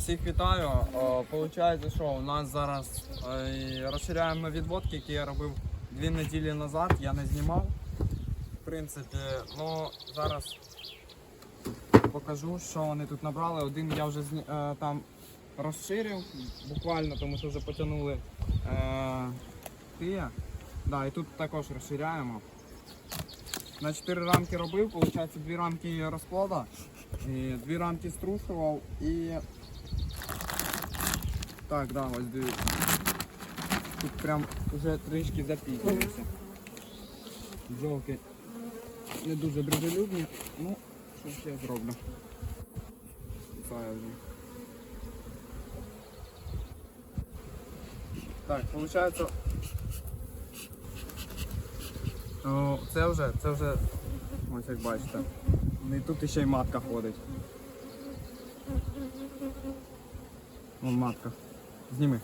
Всіх вітаю. О, Получається, що у нас зараз е, розширяємо відводки, які я робив дві неділі назад. Я не знімав. В принципі, ну зараз покажу, що вони тут набрали. Один я вже е, там розширив буквально, тому що вже потягнули е, тия. Да, і тут також розширяємо. На 4 рамки робив, виходить дві рамки розплода, і дві рамки струшував і так, да, ось дивіться. Тут прям вже трішки запізнюється. Бджолки не дуже дружелюбні. Ну, що ще зроблю. Так, виходить. О, це вже, це вже, ось як бачите. Ну і тут ще й матка ходить. Вон матка. Зніми.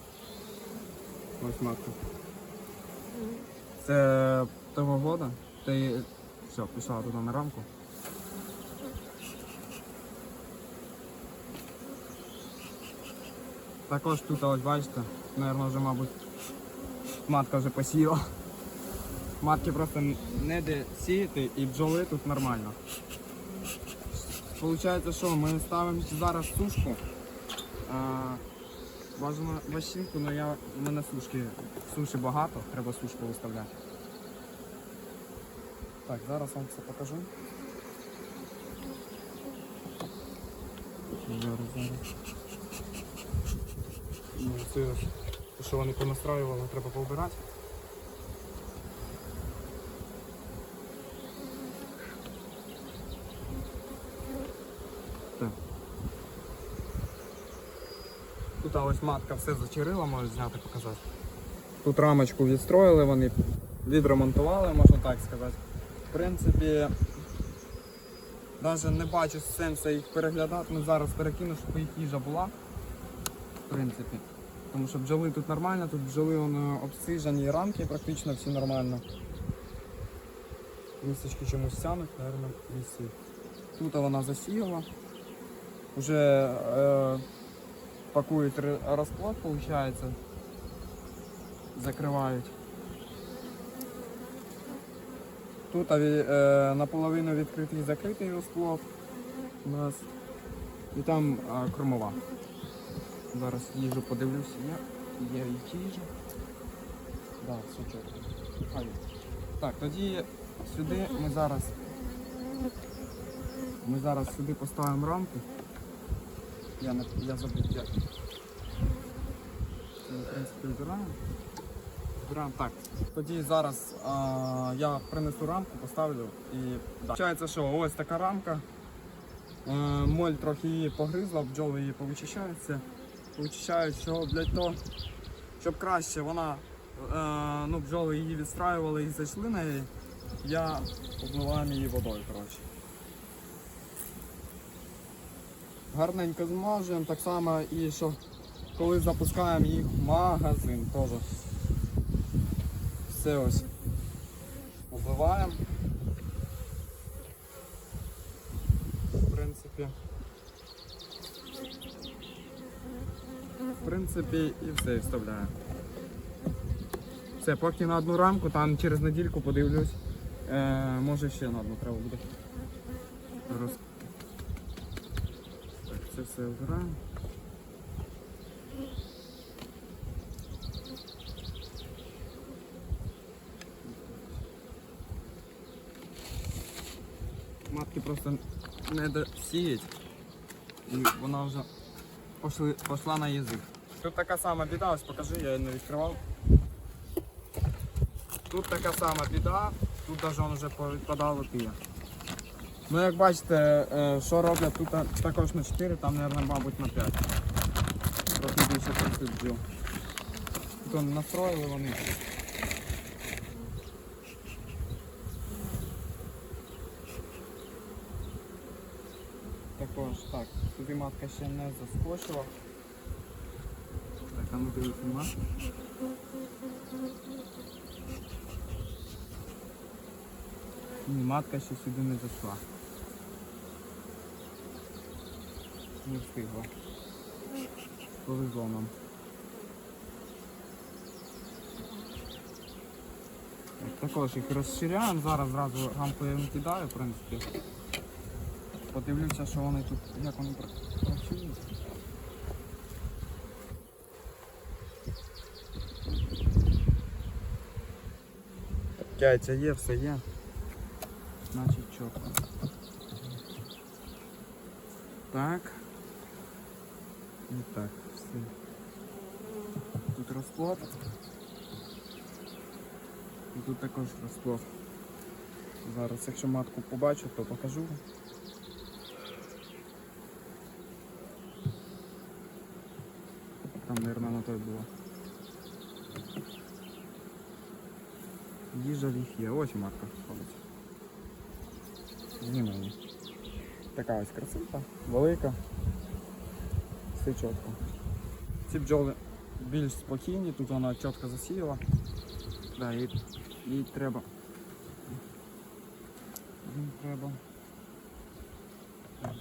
Ось матка. Це того года. Ти все, пішла туди на рамку. Також тут ось бачите, наверное, вже, мабуть, матка вже посіяла. Матки просто не де сіяти і бджоли тут нормально. Получається, що ми ставимо зараз сушку. А, бажано ващинку, але я, в мене сушки, суші багато, треба сушку виставляти. Так, зараз вам все покажу. Зараз. Ну, Це, що вони понастраювали, треба поубирати. Так. Тут а ось матка все зачерила, можу зняти показати. Тут рамочку відстроїли, вони відремонтували, можна так сказати. В принципі, навіть не бачу сенсу їх переглядати, ну зараз перекину, щоб їх їжа була. В принципі. Тому що бджоли тут нормально, тут бджоли вони обсижені, рамки практично всі нормально. Місечки чомусь тянуть, мабуть, місці. Тут вона засіяла. Уже е, пакують р- розплод, виходить. Закривають. Тут е, наполовину відкритий закритий розплод у нас. І там е, кормова. Зараз їжу подивлюся, є, є їжа. Да, все є. Так, тоді сюди ми зараз. Ми зараз сюди поставимо рамку. Я, не, я забув як. Ми, збираємо. Збираємо так. Тоді зараз а, я принесу рамку, поставлю і. Получається, що ось така рамка. Е, моль трохи її погризла, бджоли її повичищаються. Повичищають, що для того, щоб краще вона, е, ну, бджоли її відстраювали і зайшли на неї, я обливаю її водою. коротше. Гарненько змажуємо, так само і що коли запускаємо їх в магазин теж. Все ось обливаємо. В принципі. В принципі і все і вставляємо. Все, поки на одну рамку, там через недільку подивлюсь. Е, може ще на одну треба буде. Це обираємо. Матки просто не досіють і вона вже пошли, пошла на язик. Тут така сама біда, ось покажи, я її не відкривав. Тут така сама біда, тут навіть він вже повідпадало тия. Ну як бачите, е, що роблять тут також на 4, там, мабуть, на 5. Трохи більше 30 бджіл. Тут настроїли вони. Також так, сюди матка ще не заскочила. Так, а ну дивіться матку. Ні, матка ще сюди не зайшла. Не встигла. Повезло нам. Так, Також їх розширяємо, зараз зразу рамку я не кидаю, в принципі. Подивлюся, що вони тут, як вони пра- працюють. Яйця є, все є. Значить чітко. Так. Так, все. Тут розплод. І тут також розплод. Зараз, якщо матку побачу, то покажу. Там, мабуть, на той було. Їжа в їх є. Ось матка ходить. Знімаю. Така ось красивка, велика. Все чітко. Ці бджоли більш спокійні, тут вона чітко засіяла. Да, їй, їй треба. Їй треба.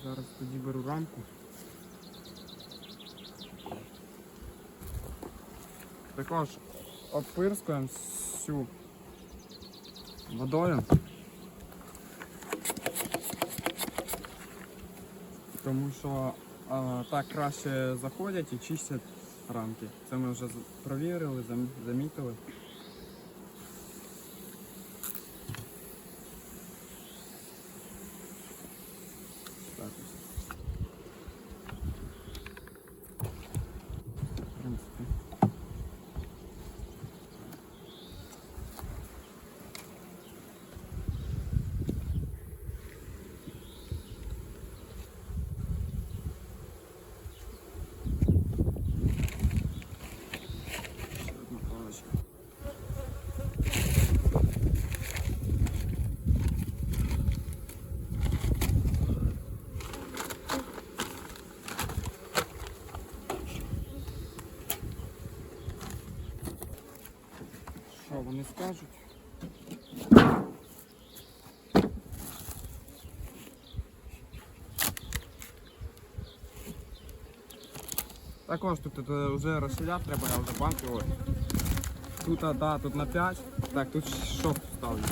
Зараз тоді беру рамку. Також обпирскуємо всю водою. Тому що так краще заходять і чистять рамки. Це ми вже провірили, зам- замітили. Що вони скажуть? Також тут е, вже розширяти треба, я вже банки ось. Тут, да, тут на 5. Так, тут шов ставлю.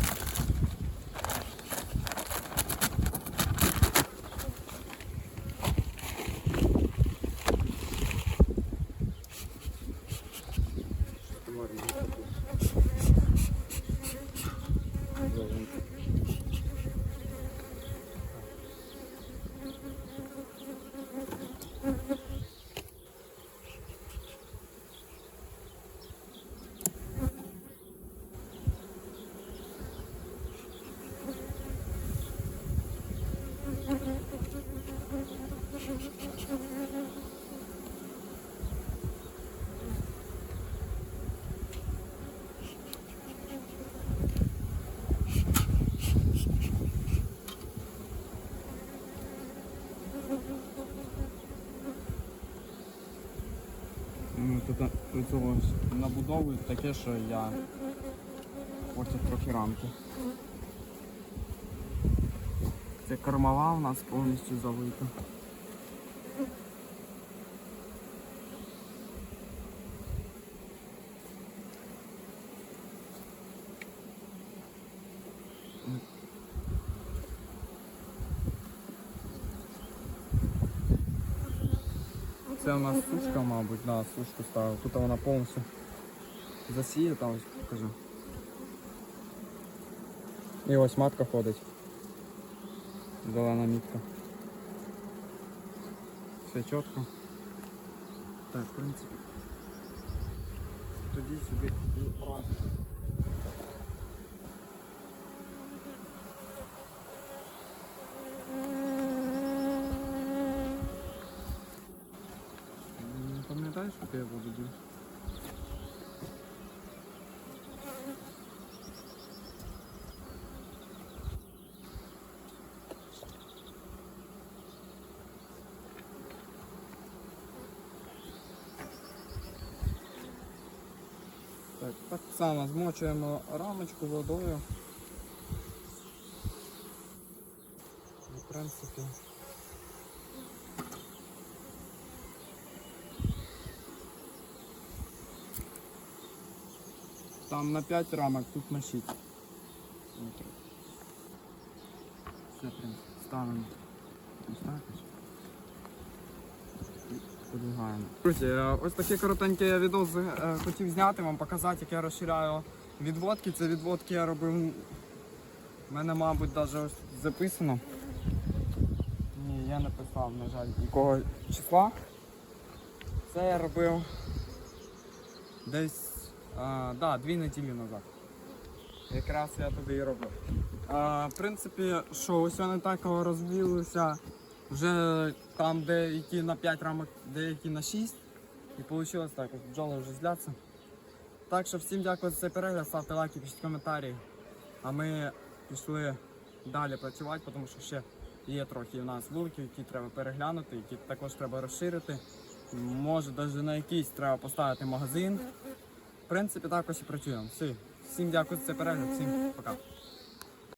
Ну, тут до цього набудовують таке, що я потім трохи рамки. Це кормова у нас повністю залита. Це у нас сушка, мабуть, да, сушку ставив. Тут вона повністю засіята, ось покажу. І ось матка ходить. Зелена мітка. Все чітко. Так, в принципі. Тоді сюди і пам'ятаєш, що я буду робити? Так, так само змочуємо рамочку водою. В принципі. Там на 5 рамок, тут на 6. Все, прям ставимо. Друзі, е, ось такий коротенький відео е, хотів зняти, вам показати, як я розширяю відводки. Це відводки я робив. У мене, мабуть, навіть ось записано. Ні, я не писав, на жаль, якого числа. Це я робив десь а, да, дві неділі назад. Якраз я туди і робив. А, в принципі, що ось вони так розвілися вже там деякі на 5 рамок, деякі на 6. І вийшло так, ось бджоли вже зляться. Так що всім дякую за цей перегляд, ставте лайки, пишіть коментарі. А ми пішли далі працювати, тому що ще є трохи у нас вуликів, які треба переглянути, які також треба розширити. Може навіть на якийсь треба поставити магазин. Принципі, також і працюємо. Всі. Всім дякую за цей перегляд, всім пока.